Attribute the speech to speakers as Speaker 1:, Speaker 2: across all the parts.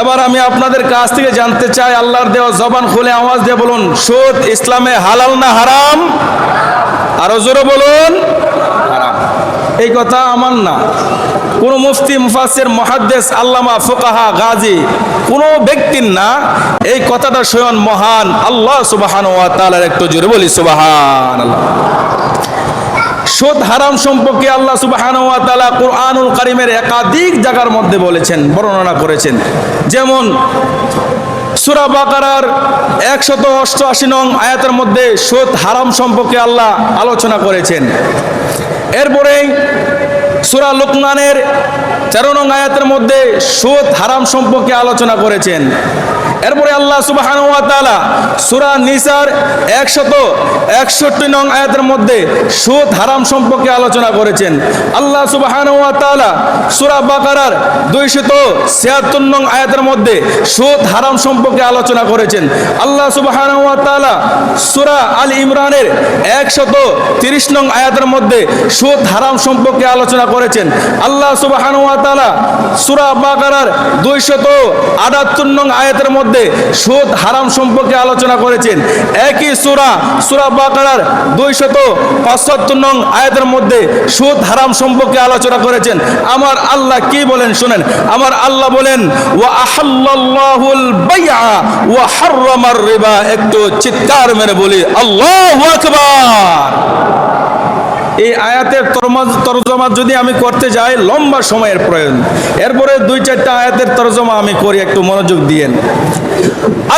Speaker 1: এবার আমি আপনাদের কাছ থেকে জানতে চাই, আল্লাহর দেওয়া জবান খুলে আওয়াজ দিয়ে বলুন, সুদ ইসলামে হালাল না হারাম? আরও জোরে বলুন এই কথা আমার না। কোনো মুফতি মুফাসির মহাদ্দেশ আল্লামা, ফোকাহা, গাজী, কোনো ব্যক্তির না এই কথাটা স্বয়ং মহান আল্লাহ সুবাহান ওয়া তাআলার একটু জোরে বলি সুবাহান আল্লাহ সুদ হারাম সম্পর্কে আল্লাহ সুবহান কুরআনুল কারীমের একাধিক জায়গার মধ্যে বলেছেন, বর্ণনা করেছেন। যেমন সূরা বাকারার একশত অষ্টআশি নং আয়াতের মধ্যে সুদ হারাম সম্পর্কে আল্লাহ আলোচনা করেছেন। এরপরেই সূরা লুকমানের তেরো নং আয়াতের মধ্যে সুদ হারাম সম্পর্কে আলোচনা করেছেন। এরপরে আল্লাহ সুবাহান তাআলা নিসার একশত একষট্টি নং আয়াতের মধ্যে সুদ হারাম সম্পর্কে আলোচনা করেছেন। আল্লাহ সুবাহান তাআলা বাকারার দুইশত ছিয়াত্তর নং আয়াতের মধ্যে সুদ হারাম সম্পর্কে আলোচনা করেছেন। আল্লাহ সুবাহান সূরা আল ইমরানের একশত তিরিশ নং আয়াতের মধ্যে সুদ হারাম সম্পর্কে আলোচনা করেছেন। আল্লাহ সুবাহান তাআলা বাকারার দুইশত আটাত্তর নং আয়াতের মধ্যে সুদ হারাম সম্পর্কে আলোচনা করেছেন। একই সুরা, সূরা বাকারার দুইশত পঁচাত্তর নং আয়াতের মধ্যে সুদ হারাম সম্পর্কে আলোচনা করেছেন। আমার আল্লাহ কি বলেন শুনেন। আমার আল্লাহ বলেন, ওয়া আহাল্লাল্লাহুল বাইআ ওয়া হাররামার রিবা। একটু চিৎকার মেরে বলি, আল্লাহু আকবার! এই আয়াতের তরজমা যদি আমি করতে যাই, লম্বা সময়ের প্রয়োজন। এরপরে দুই চারটা আয়াতের তরজমা আমি করি, একটু মনোযোগ দিয়েন।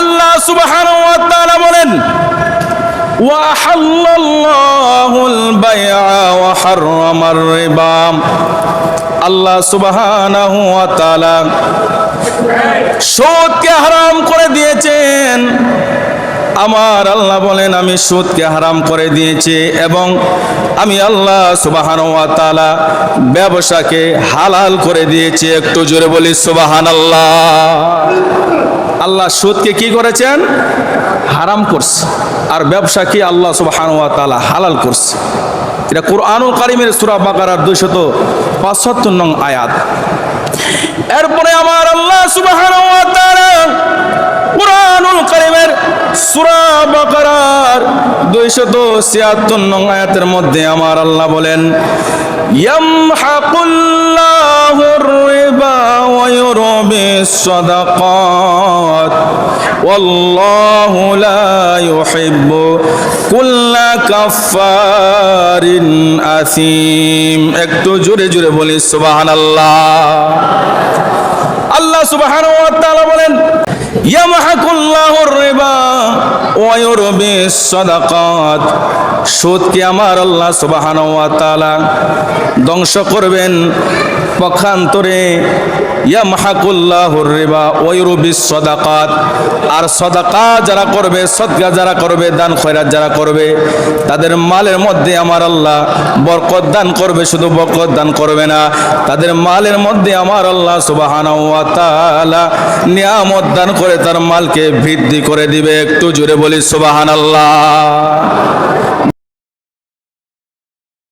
Speaker 1: আল্লাহ সুবহানাহু ওয়া তাআলা বলেন, ওয়া হাল্লাল্লাহুল বাইআ ওয়া হারামার রিবা। আল্লাহ সুবহানাহু ওয়া তাআলা সুদকে হারাম করে দিয়েছেন। আমার আল্লাহ বলেন, আমি সুদকে হারাম করে দিয়েছি এবং আমি আল্লাহ সুবাহান তাআলা ব্যবসাকে হালাল করে দিয়েছি। একটু জোরে বলি সুবাহান আল্লাহ আল্লাহ সুদকে কি করেছেন? হারাম করছে। আর ব্যবসাকে আল্লাহ সুবাহান তাআলা হালাল করছে। এটা কোরআনুল কারিমের সূরা বাকারার দুইশত পঁচাত্তর নং আয়াত। এরপরে আমার আল্লাহ সুবহানাহু 276 নং আয়াতের মধ্যে আমার আল্লাহ বলেন ইয়ামহাকুল্লাহুর রিবা ওয়া ইউরবিস সাদাকাত, ওয়াল্লাহু লা ইউহিব্বু কুল্লা কাফফারিন ওয়া ইউরবিস সাদাকাত। সুদকে আমার আল্লাহ সুবাহান ধ্বংস করবেন? পক্ষান্তরে ইয়ামহাকুল্লাহুর রিবা ওয়া ইউরবিস সাদাকাত আর সাদাকা যারা করবে যারা করবে, দান যারা করবে, তাদের মালের মধ্যে আমার আল্লাহ বরকত দান করবে, শুধু বরকত দান করবে না, তাদের মালের মধ্যে আমার আল্লাহ নিয়ামত দান করে তার মালকে বৃদ্ধি করে দিবে। একটু জোরে বলি সুবহানাল্লাহ।